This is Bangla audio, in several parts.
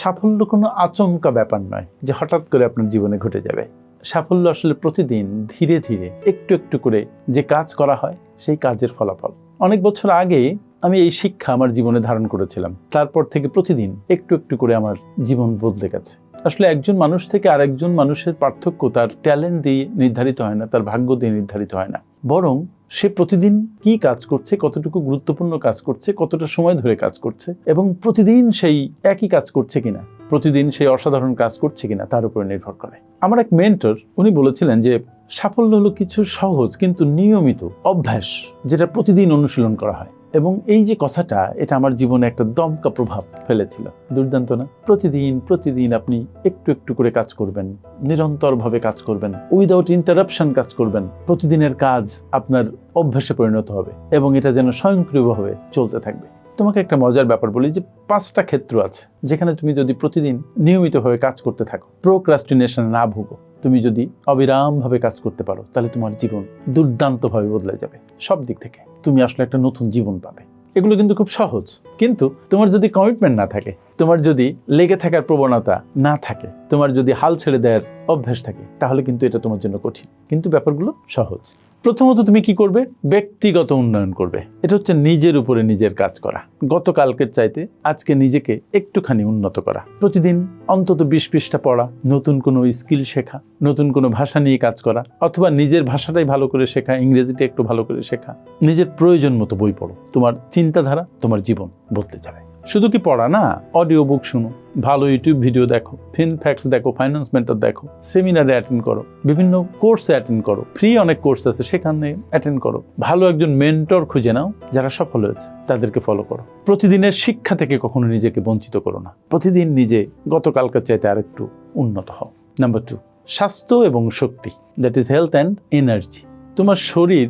সাফল্য কোনো আচমকা ব্যাপার নয় যে হঠাৎ করে আপনার জীবনে ঘটে যাবে। সাফল্য আসলে প্রতিদিন ধীরে ধীরে, একটু একটু করে যে কাজ করা হয়, সেই কাজের ফলাফল। অনেক বছর আগে আমি এই শিক্ষা আমার জীবনে ধারণ করেছিলাম। তারপর থেকে প্রতিদিন একটু একটু করে আমার জীবন বদলে গেছে। আসলে একজন মানুষ থেকে আরেকজন মানুষের পার্থক্য তার ট্যালেন্ট দিয়ে নির্ধারিত হয় না, তার ভাগ্য দিয়ে নির্ধারিত হয় না। বরং সে প্রতিদিন কি কাজ করছে, কতটুকু গুরুত্বপূর্ণ কাজ করছে, কতটা সময় ধরে কাজ করছে এবং প্রতিদিন সেই একই কাজ করছে কিনা, প্রতিদিন সেই অসাধারণ কাজ করছে কিনা তার উপরে নির্ভর করে। আমার এক মেন্টর, উনি বলেছিলেন যে, সাফল্য হলো কিছু সহজ কিন্তু নিয়মিত অভ্যাস যেটা প্রতিদিন অনুশীলন করা হয়। এবং এই যে কথাটা, এটা আমার জীবনে একটা দমকা প্রভাব ফেলেছিল। দুর্দান্ত না? প্রতিদিন প্রতিদিন আপনি একটু একটু করে কাজ করবেন, নিরন্তরভাবে কাজ করবেন উইদাউট ইন্টারাপশন কাজ করবেন। প্রতিদিনের কাজ আপনার অভ্যাসে পরিণত হবে এবং এটা যেন স্বয়ংক্রিয়ভাবে চলতে থাকবে। তোমাকে একটা মজার ব্যাপার বলি যে, পাঁচটা ক্ষেত্র আছে যেখানে তুমি যদি প্রতিদিন নিয়মিতভাবে কাজ করতে থাকো প্রোক্রাস্টিনেশনে না ভুগো। তুমি যদি অবিরামভাবে কাজ করতে পারো, তাহলে তোমার জীবন দুর্দান্তভাবে বদলে যাবে, সব দিক থেকে। তুমি আসলে একটা নতুন জীবন পাবে। এগুলো কিন্তু খুব সহজ। কিন্তু তোমার যদি কমিটমেন্ট না থাকে, তোমার যদি লেগে থাকার প্রবণতা না থাকে, তোমার যদি হাল ছেড়ে দেওয়ার অভ্যাস থাকে, তাহলে কিন্তু এটা তোমার জন্য কঠিন। কিন্তু ব্যাপারগুলো সহজ। প্রথমত তুমি কি করবে? ব্যক্তিগত উন্নয়ন করবে। এটা হচ্ছে নিজের উপরে নিজের কাজ করা। গতকালকের চাইতে আজকে নিজেকে একটুখানি উন্নত করা। প্রতিদিন অন্তত বিশ পৃষ্ঠা পড়া, নতুন কোনো স্কিল শেখা, নতুন কোনো ভাষা নিয়ে কাজ করা, অথবা নিজের ভাষাটাই ভালো করে শেখা, ইংরেজিটা একটু ভালো করে শেখা, নিজের প্রয়োজন মতো বই পড়ো। তোমার চিন্তাধারা তোমার জীবন বদলে যাবে। শুধু কি পড়া না অডিও বুক শুনো, ভালো ইউটিউব ভিডিও দেখো ফিন ফ্যাক্টস দেখো ফাইন্যান্স মেন্টর দেখো সেমিনারে অ্যাটেন্ড করো, বিভিন্ন কোর্সে অ্যাটেন্ড করো ফ্রি অনেক কোর্স আছে, সেখানে অ্যাটেন্ড করো। ভালো একজন মেন্টর খুঁজে নাও, যারা সফল হয়েছে, তাদেরকে ফলো করো। প্রতিদিনের শিক্ষা থেকে কখনো নিজেকে বঞ্চিত করো না। প্রতিদিন নিজে গতকালকার চাইতে আরেকটু উন্নত হও। নাম্বার টু স্বাস্থ্য এবং শক্তি that is health and energy তোমার শরীর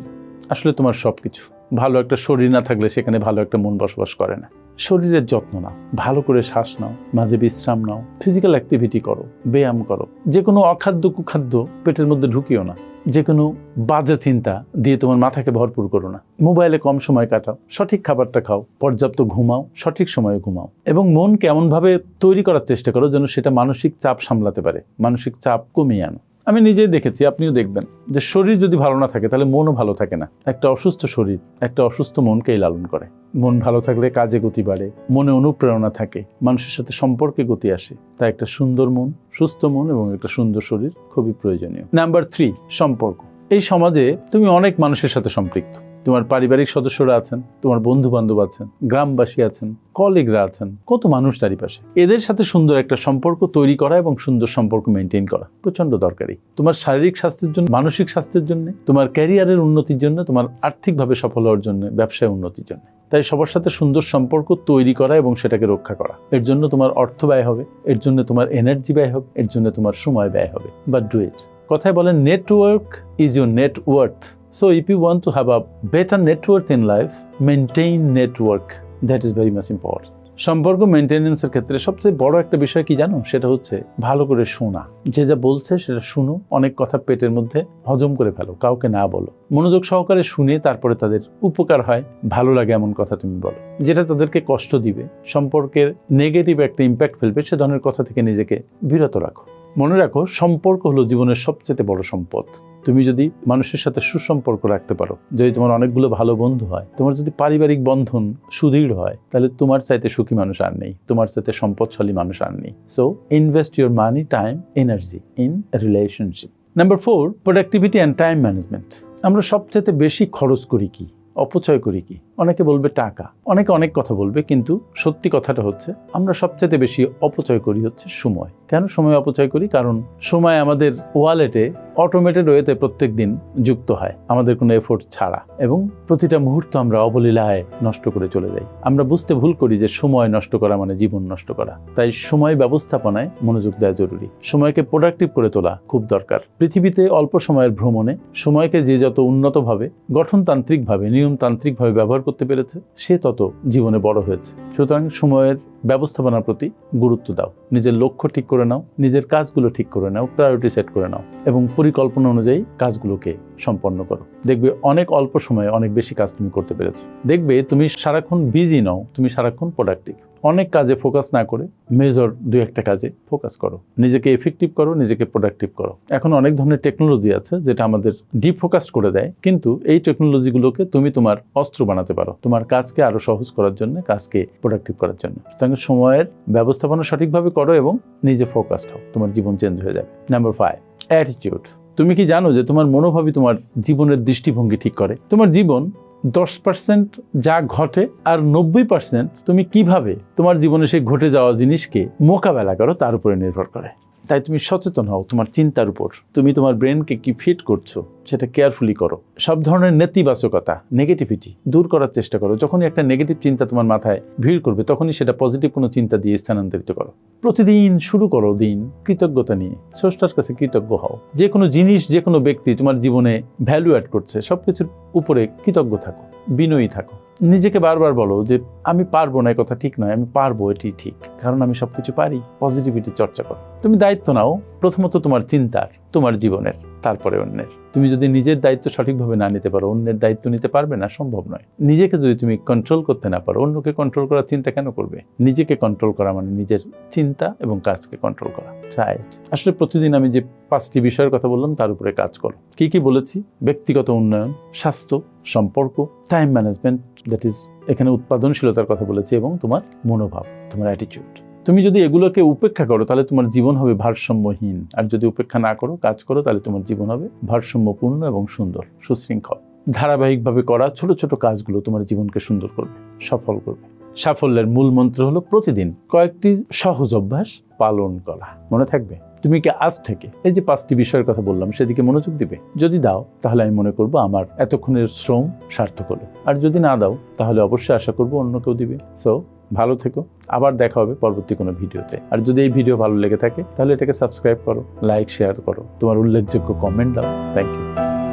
আসলে তোমার সব কিছু ভালো একটা শরীর না থাকলে সেখানে ভালো একটা মন বসবাস করে না। শরীরের যত্ন নাও, ভালো করে শ্বাস নাও, মাঝে বিশ্রাম নাও ফিজিক্যাল অ্যাক্টিভিটি করো, ব্যায়াম করো। যে কোনো অখাদ্য কুখাদ্য পেটের মধ্যে ঢুকিও না। যে কোনো বাজে চিন্তা দিয়ে তোমার মাথাকে ভরপুর করো না। মোবাইলে কম সময় কাটাও, সঠিক খাবারটা খাও, পর্যাপ্ত ঘুমাও, সঠিক সময়ে ঘুমাও। এবং মনকে এমনভাবে তৈরি করার চেষ্টা করো যেন সেটা মানসিক চাপ সামলাতে পারে, মানসিক চাপ কমিয়ে আনো। আমি নিজেই দেখেছি, আপনিও দেখবেন, যে শরীর যদি ভালো না থাকে, তাহলে মনও ভালো থাকে না। একটা অসুস্থ শরীর, একটা অসুস্থ মনকেই লালন করে। মন ভালো থাকলে কাজে গতি বাড়ে, মনে অনুপ্রেরণা থাকে, মানুষের সাথে সম্পর্কে গতি আসে। তা একটা সুন্দর মন, সুস্থ মন এবং একটা সুন্দর শরীর খুবই প্রয়োজনীয়। নাম্বার থ্রি, সম্পর্ক। এই সমাজে তুমি অনেক মানুষের সাথে সম্পৃক্ত। তোমার পারিবারিক সদস্যরা আছেন, তোমার বন্ধু বান্ধব আছেন, গ্রামবাসী আছেন, কলিগরা আছেন, কত মানুষ চারিপাশে। এদের সাথে সুন্দর একটা সম্পর্ক তৈরি করা এবং সুন্দর সম্পর্ক মেনটেন করা প্রচণ্ড দরকারি। তোমার শারীরিক স্বাস্থ্যের জন্য, মানসিক স্বাস্থ্যের জন্য, তোমার ক্যারিয়ারের উন্নতির জন্য, তোমার আর্থিকভাবে সফল হওয়ার জন্য, ব্যবসায় উন্নতির জন্য। তাই সবার সাথে সুন্দর সম্পর্ক তৈরি করা এবং সেটাকে রক্ষা করা। এর জন্য তোমার অর্থ ব্যয় হবে, এর জন্য তোমার এনার্জি ব্যয় হবে, এর জন্য তোমার সময় ব্যয় হবে। বা ডু ইট কথায় বলেন network is your net So if you want to have a better net worth in life, maintain network. That is very much important. সম্পর্ক মেনটেনেন্সের ক্ষেত্রে সবচেয়ে বড় একটা বিষয় কি জানো? সেটা হচ্ছে ভালো করে শোনা। যে যা বলছে সেটা শুনো অনেক কথা পেটের মধ্যে হজম করে ফেলো কাউকে না বলো। মনোযোগ সহকারে শুনে তারপরে তাদের উপকার হয় ভালো লাগে এমন কথা তুমি বলো। যেটা তাদেরকে কষ্ট দিবে সম্পর্কের নেগেটিভ একটা ইম্প্যাক্ট ফেলবে সে ধরনের কথা থেকে নিজেকে বিরত রাখো। মনে রাখো, সম্পর্ক হলো জীবনের সবচেয়ে বড় সম্পদ। তুমি যদি মানুষের সাথে সুসম্পর্ক রাখতে পারো, যদি তোমার অনেকগুলো ভালো বন্ধু হয়, তোমার যদি পারিবারিক বন্ধন সুদৃঢ় হয়, তাহলে তোমার চাইতে সুখী মানুষ আর নেই, তোমার চাইতে সম্পদশালী মানুষ আর নেই। So invest your money time energy in relationship number four productivity and time management আমরা সবচেয়ে বেশি খরচ করি কি? অপচয় করি কি? অনেকে বলবে টাকা, অনেকে অনেক কথা বলবে, কিন্তু সত্যি কথাটা হচ্ছে আমরা সবচেয়ে বেশি অপচয় করি হচ্ছে সময়। কেন সময় অপচয় করি? কারণ সময় আমাদের ওয়ালেটে অটোমেটেড ওয়েতে প্রত্যেক দিন যুক্ত হয়, আমাদের কোনো এফোর্ট ছাড়া। এবং প্রতিটা মুহূর্ত আমরা অবলীলায় নষ্ট করে চলে যাই। আমরা বুঝতে ভুল করি যে সময় নষ্ট করা মানে জীবন নষ্ট করা। তাই সময় ব্যবস্থাপনায় মনোযোগ দেওয়া জরুরি। সময়কে প্রোডাক্টিভ করে তোলা খুব দরকার। পৃথিবীতে অল্প সময়ের ভ্রমণে সময়কে যে যত উন্নতভাবে, গঠনতান্ত্রিকভাবে, নিয়মতান্ত্রিকভাবে ব্যবহার করতে পেরেছে, সে তত জীবনে বড় হয়েছে। সুতরাং সময়ের ব্যবস্থাপনার প্রতি গুরুত্ব দাও। নিজের লক্ষ্য ঠিক করে নাও, নিজের কাজগুলো ঠিক করে নাও প্রায়োরিটি সেট করে নাও এবং পরিকল্পনা অনুযায়ী কাজগুলোকে সম্পন্ন করো। দেখবে অনেক অল্প সময়ে অনেক বেশি কাজ তুমি করতে পেরেছ। দেখবে তুমি সারাক্ষণ বিজি নাও, তুমি সারাক্ষণ প্রোডাক্টিভ অনেক কাজে ফোকাস না করে মেজর দুই একটা কাজে ফোকাস করো। নিজেকে এফেক্টিভ করো, নিজেকে প্রোডাক্টিভ করো। এখন অনেক ধরনের টেকনোলজি আছে যেটা আমাদের ডিফোকাস করে দেয়, কিন্তু এই টেকনোলজিগুলোকে তুমি তোমার অস্ত্র বানাতে পারো, তোমার কাজকে আরও সহজ করার জন্য, কাজকে প্রোডাক্টিভ করার জন্য। সুতরাং সময়ের ব্যবস্থাপনা সঠিকভাবে করো এবং নিজে ফোকাসড হও, তোমার জীবন চেঞ্জ হয়ে যাবে। নাম্বার ফাইভ অ্যাটিটিউড তুমি কি জানো যে তোমার মনোভাবই তোমার জীবনের দৃষ্টিভঙ্গি ঠিক করে? তোমার জীবন দশ পার্সেন্ট যা ঘটে আর নব্বই পার্সেন্ট তুমি কীভাবে তোমার জীবনে সেই ঘটে যাওয়া জিনিসকে মোকাবেলা করো তার উপরে নির্ভর করে। তাই তুমি সচেতন হও তোমার চিন্তার উপর। তুমি তোমার ব্রেনকে কি ফিট করছ সেটা কেয়ারফুলি করো। সব ধরনের নেতিবাচকতা নেগেটিভিটি দূর করার চেষ্টা করো। যখনই একটা নেগেটিভ চিন্তা তোমার মাথায় ভিড় করবে, তখনই সেটা পজিটিভ কোনো চিন্তা দিয়ে স্থানান্তরিত করো। প্রতিদিন শুরু করো দিন কৃতজ্ঞতা নিয়ে। স্রষ্টার কাছে কৃতজ্ঞ হও। যে কোনো জিনিস, যে কোনো ব্যক্তি তোমার জীবনে ভ্যালু অ্যাড করছে সব কিছুর উপরে কৃতজ্ঞ থাকো, বিনয়ী থাকো। নিজেকে বারবার বলো যে, আমি পারব না, এই কথা ঠিক নয়, আমি পারব, এটি ঠিক। কারণ আমি সব কিছু পারি পজিটিভিটি চর্চা করো। তুমি দায়িত্ব নাও, প্রথমত তোমার চিন্তার, তোমার জীবনের। তারপরে অন্যের। তুমি যদি নিজের দায়িত্ব সঠিকভাবে না নিতে পারো, অন্যের দায়িত্ব নিতে পারবে না, সম্ভব নয়। নিজেকে যদি তুমি কন্ট্রোল করতে না পারো, অন্যকে কন্ট্রোল করার চিন্তা কেন করবে? নিজেকে কন্ট্রোল করা মানে নিজের চিন্তা এবং কাজকে কন্ট্রোল করা। রাইট আসলে প্রতিদিন আমি যে পাঁচটি বিষয়ের কথা বললাম, তার উপরে কাজ করো। কি কি বলেছি? ব্যক্তিগত উন্নয়ন, স্বাস্থ্য, সম্পর্ক টাইম ম্যানেজমেন্ট দ্যাট ইজ এখানে উৎপাদনশীলতার কথা বলেছি এবং তোমার মনোভাব, তোমার অ্যাটিটিউড তুমি যদি এগুলোকে উপেক্ষা করো, তাহলে তোমার জীবন হবে ভারসাম্যহীন। আর যদি উপেক্ষা না করো, কাজ করো, তাহলে তোমার জীবন হবে ভারসাম্যপূর্ণ এবং সুন্দর, সুশৃঙ্খল। ধারাবাহিকভাবে করা ছোট ছোট কাজগুলো তোমার জীবনকে সুন্দর করবে, সফল করবে। সাফল্যের মূল মন্ত্র হলো প্রতিদিন কয়েকটি সহজ অভ্যাস পালন করা। মনে থাকবে? তুমি কি আজ থেকে এই যে পাঁচটি বিষয়ের কথা বললাম, সেদিকে মনোযোগ দিবে? যদি দাও, তাহলে আমি মনে করব আমার এতক্ষণের শ্রম সার্থক হলো। আর যদি না দাও, তাহলে অবশ্যই আশা করব অন্য কেউ দিবে। সো ভালো থেকো। আবার দেখা হবে পরবর্তী কোনো ভিডিওতে। আর যদি এই ভিডিও ভালো লেগে থাকে, তাহলে এটাকে সাবস্ক্রাইব করো লাইক শেয়ার করো। তোমার উল্লেখযোগ্য কমেন্ট দাও। Thank you